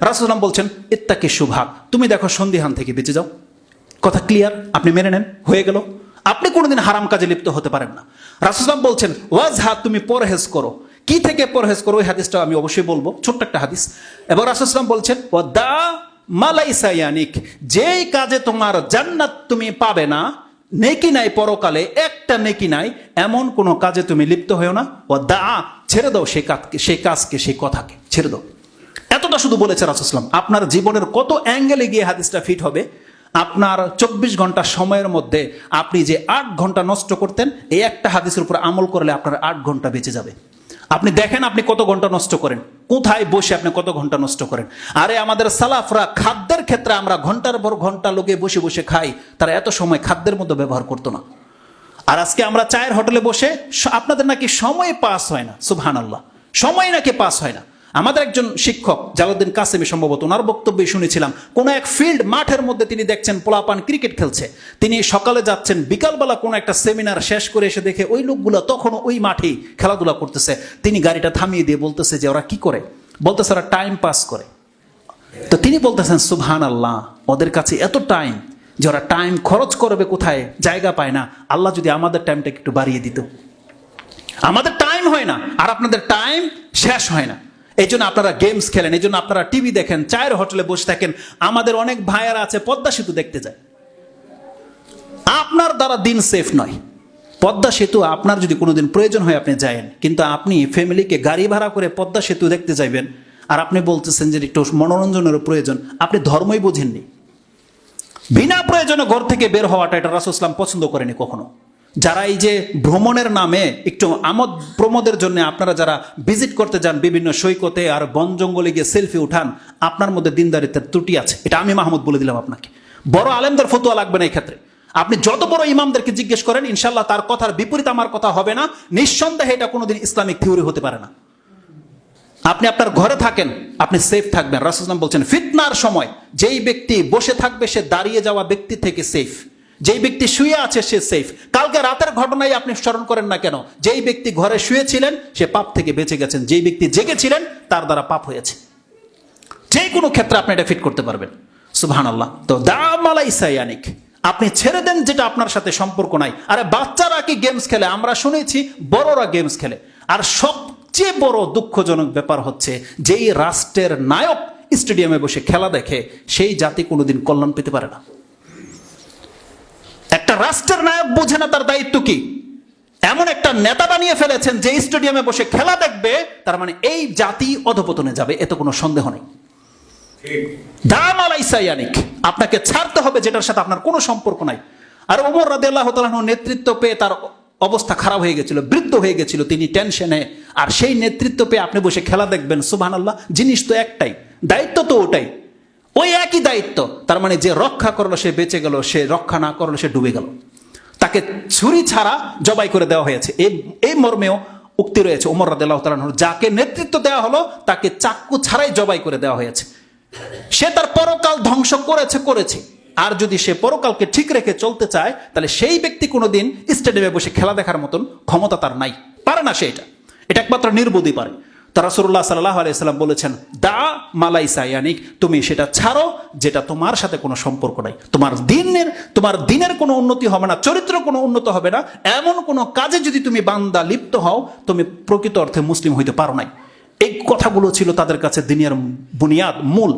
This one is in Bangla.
রাসুলাম বলছেন, ইত্তাকে সুভাগ তুমি দেখো সন্দিহান থেকে বেঁচে যাও। কথা ক্লিয়ার? আপনি মেনে নেন? হয়ে গেল। আপনি কোনোদিন হারাম কাজে লিপ্ত হতে পারেন না। রাসুলাম বলছেন ওয়াজ হাত তুমি পরহেজ করো। কি থেকে পরহেজ করো? ওই হাদিসটা আমি অবশ্যই বলব। ছোট্ট একটা হাদিস। এবং রাসুলাম বলছেন ও দা মালাইসায়ানিক যেই কাজে তোমার জান্নাত তুমি পাবে না, নেকি নাই পরকালে, একটা নেকি নাই, এমন কোনো কাজে তুমি লিপ্ত হয়েও না। ও দা ছেড়ে দাও সেই কাজকে সেই কাজকে সেই কথাকে, ছেড়ে দাও। এতটা শুধু বলেছে রাসুসলাম আপনার জীবনের কত অ্যাঙ্গেলে গিয়ে হাদিসটা ফিট হবে, আপনার চব্বিশ ঘণ্টা সময়ের মধ্যে আপনি যে আট ঘণ্টা নষ্ট করতেন, এই একটা হাদিসের উপর আমল করলে আপনার আট ঘণ্টা বেঁচে যাবে। আপনি দেখেন আপনি কত ঘণ্টা নষ্ট করেন, কোথায় বসে আপনি কত ঘণ্টা নষ্ট করেন। আরে আমাদের সালাফরা খাদ্যের ক্ষেত্রে আমরা ঘণ্টার পর ঘণ্টা লোকে বসে বসে খাই, তারা এত সময় খাদ্যের মধ্যে ব্যবহার করতো না। আর আজকে আমরা চায়ের হোটেলে বসে আপনাদের নাকি সময় পাস হয় না সুবহান আল্লাহ সময় নাকি পাস হয় না। আমাদের একজন শিক্ষক জালাউদ্দিন কাসেমি সম্ভবত, ওনার বক্তব্যে শুনেছিলাম, কোনো এক ফিল্ড মাঠের মধ্যে তিনি দেখছেন পোলাপান ক্রিকেট খেলছে। তিনি সকালে যাচ্ছেন, বিকালবেলা কোনো একটা সেমিনার শেষ করে এসে দেখে ওই লোকগুলো তখনও ওই মাঠেই খেলাধুলা করতেছে। তিনি গাড়িটা থামিয়ে দিয়ে বলতেছে যে, ওরা কি করে? বলতেছে, ওরা টাইম পাস করে। তো তিনি বলতেছেন সুবহান আল্লাহ ওদের কাছে এত টাইম যে ওরা টাইম খরচ করবে কোথায়? জায়গা পায় না। আল্লাহ যদি আমাদের টাইমটাকে একটু বাড়িয়ে দিত। আমাদের টাইম হয় না, আর আপনাদের টাইম শেষ হয় না। এই জন্য আপনারা গেমস খেলেন এই জন্য আপনারা টিভি দেখেন, চায়ের হোটেলে বসে থাকেন। আমাদের অনেক ভাইয়ারা আছে, পদ্মা সেতু দেখতে যায়। আপনার দ্বারা দিন সেফ নয়। পদ্মা সেতু আপনার যদি কোনোদিন প্রয়োজন হয়, আপনি যায়েন। কিন্তু আপনি ফ্যামিলিকে গাড়ি ভাড়া করে পদ্মা সেতু দেখতে যাইবেন, আর আপনি বলতেছেন যে একটু মনোরঞ্জনেরও প্রয়োজন। আপনি ধর্মই বোঝেননি। বিনা প্রয়োজনে ঘর থেকে বের হওয়াটা এটা রাসুল ইসলাম পছন্দ করেনি কখনো। যারা এই যে ভ্রমণের নামে একটু আমোদ প্রমোদের জন্য আপনারা যারা ভিজিট করতে যান বিভিন্ন সৈকতে আর বন জঙ্গলে গিয়ে সেলফি উঠান, আপনার মধ্যে দিনদারিত্বের ত্রুটি আছে। এটা আমি মাহমুদ বলে দিলাম আপনাকে। বড় আলেমদের ফতুয়া লাগবে না এই ক্ষেত্রে আপনি যত বড় ইমামদেরকে জিজ্ঞেস করেন ইনশাল্লাহ তার কথার বিপরীত আমার কথা হবে না। নিঃসন্দেহে এটা কোনোদিন ইসলামিক থিওরি হতে পারে না। আপনি আপনার ঘরে থাকেন, আপনি সেফ থাকবেন। রাসুলাম বলছেন, ফিতনার সময় যেই ব্যক্তি বসে থাকবে সে দাঁড়িয়ে যাওয়া ব্যক্তি থেকে সেফ। যেই ব্যক্তি শুয়ে আছে সে সেফ। কালকে রাতের ঘটনাই আপনি স্মরণ করেন না কেন? যেই ব্যক্তি ঘরে শুয়েছিলেন, সে পাপ থেকে বেঁচে গেছেন। যেই ব্যক্তি জেগেছিলেন, তার দ্বারা পাপ হয়েছে। যে কোনো ক্ষেত্রে আপনি এটা ফিট করতে পারবেন। সুবহান আল্লাহ তো দামালাই সায়ানিক আপনি ছেড়ে দেন যেটা আপনার সাথে সম্পর্ক নাই। আরে বাচ্চারা কি গেমস খেলে? আমরা শুনেছি বড়রা গেমস খেলে। আর সবচেয়ে বড় দুঃখজনক ব্যাপার হচ্ছে, যেই রাষ্ট্রের নায়ক স্টেডিয়ামে বসে খেলা দেখে, সেই জাতি কোনোদিন কল্যাণ পেতে পারে না। রাষ্ট্রের নায়ক বোঝে না তার দায়িত্ব কি? এমন একটা নেতা বানিয়ে ফেলেছেন যে স্টেডিয়ামে বসে খেলা দেখবে তার মানে এই জাতি অধপতনে যাবে এত কোনো সন্দেহ নেই। দাম আলাইসাইয়ানিক আপনাকে ছাড়তে হবে যেটার সাথে আপনার কোনো সম্পর্ক নাই। আর ওমর রাদে আল্লাহ নেতৃত্ব পেয়ে তার অবস্থা খারাপ হয়ে গেছিল বৃদ্ধ হয়ে গেছিল তিনি টেনশনে। আর সেই নেতৃত্ব পেয়ে আপনি বসে খেলা দেখবেন সুবহান আল্লাহ জিনিস তো একটাই দায়িত্ব তো ওটাই। ওই একই দায়িত্ব। তার মানে যে রক্ষা করল, সে বেঁচে গেল, সে রক্ষা না করল, সে ডুবে গেল। তাকে ছুরি ছাড়া জবাই করে দেওয়া হয়েছে। এই এই মর্মেও উক্তি রয়েছে। ওমর তালাহ যাকে নেতৃত্ব দেওয়া হলো, তাকে চাক্কু ছাড়াই জবাই করে দেওয়া হয়েছে। সে তার পরকাল ধ্বংস করেছে করেছে। আর যদি সে পরকালকে ঠিক রেখে চলতে চায়, তাহলে সেই ব্যক্তি কোনোদিন স্টেডিয়ামে বসে খেলা দেখার মতন ক্ষমতা তার নাই। পারে না সে এটা। এটা একমাত্র নির্বোধই পারে। তা রাসুল্লাহ সাল্লাহ আলাইসাল্লাম বলেছেন, দা মালাই সায়ানিক তুমি সেটা ছাড়ো যেটা তোমার সাথে কোনো সম্পর্ক নাই। তোমার দিনের তোমার দিনের কোনো উন্নতি হবে না, চরিত্র কোনো উন্নত হবে না। এমন কোনো কাজে যদি তুমি বান্দা লিপ্ত হও, তুমি প্রকৃত অর্থে মুসলিম হইতে পারো নাই। এই কথাগুলো ছিল তাদের কাছে দিনের বুনিয়াদ, মূল।